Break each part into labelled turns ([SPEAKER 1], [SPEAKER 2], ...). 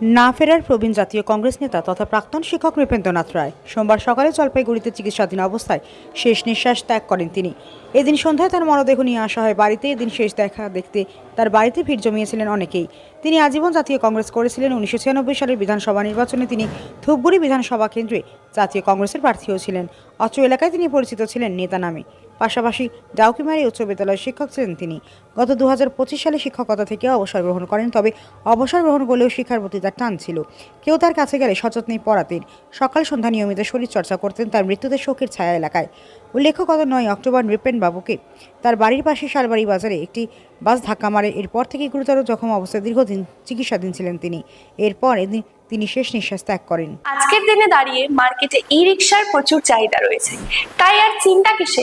[SPEAKER 1] না ফেরার প্রবীণ জাতীয় কংগ্রেস নেতা তথা প্রাক্তন শিক্ষক নৃপেন্দ্রনাথ রায় সোমবার সকালে জলপাইগুড়িতে চিকিৎসাধীন অবস্থায় শেষ নিঃশ্বাস ত্যাগ করেন তিনি। এদিন সন্ধ্যায় তার মরদেহ নিয়ে আসা হয় বাড়িতে। এদিন শেষ দেখা দেখতে তার বাড়িতে ভিড় জমিয়েছিলেন অনেকেই। তিনি আজীবন জাতীয় কংগ্রেস করেছিলেন। উনিশশো ছিয়ানব্বই সালের বিধানসভা নির্বাচনে তিনি ধূপগুড়ি বিধানসভা কেন্দ্রে জাতীয় কংগ্রেসের প্রার্থীও ছিলেন। অত্র এলাকায় তিনি পরিচিত ছিলেন নেতা নামে। পাশাপাশি ডাউকিমারি উচ্চ বিদ্যালয়ের শিক্ষক ছিলেন তিনি। গত দু হাজার পঁচিশ সালে শিক্ষকতা থেকে অবসর গ্রহণ করেন, তবে অবসর গ্রহণ করলেও শিক্ষার প্রতি তার টান ছিল। কেউ তার কাছে গেলে সযত্নেই পড়াতেন সকাল সন্ধ্যা নিয়মিত শরীরচর্চা করতেন তার মৃত্যুতে শোকের ছায়া এলাকায়। উল্লেখ্য, গত নয় অক্টোবর নৃপেন বাবুকে তার বাড়ির পাশে শালবাড়ি বাজারে একটি বাস ধাক্কা মারে। এরপর থেকে গুরুতর জখম অবস্থায় দীর্ঘদিন চিকিৎসাধীন ছিলেন তিনি। এরপর এদিন তিনি শেষ নিঃশ্বাস ত্যাগ করেন।
[SPEAKER 2] আজকের দিনে দাঁড়িয়ে মার্কেটে ই রিক্সার প্রচুর চাহিদা রয়েছে। তাই আর চিন্তা কিসে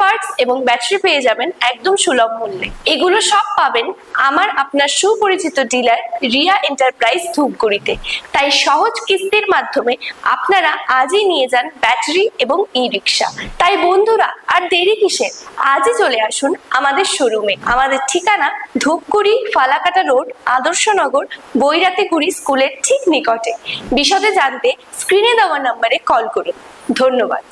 [SPEAKER 2] পার্টস এবং ব্যাটারি পেয়ে যাবেন একদম সুলভ মূল্যে। এগুলো সব পাবেন আমার আপনার সুপরিচিত ডিলার রিয়া এন্টারপ্রাইজ ধূপগুড়িতে। তাই সহজ কিস্তির মাধ্যমে আপনারা আজই নিয়ে যান ব্যাটারি এবং ই রিক্সা তাই বন্ধুরা, আর দেরি কিসে? আজই চলে আসুন আমাদের শোরুমে আমাদের ঠিকানা ধূপগুড়ি ফালাকাটা রোড আদর্শনগর বৈরাতিগুড়ি স্কুলের ঠিক নিকটে। বিশদে জানতে স্ক্রিনে দেওয়া নাম্বারে কল করুন। ধন্যবাদ।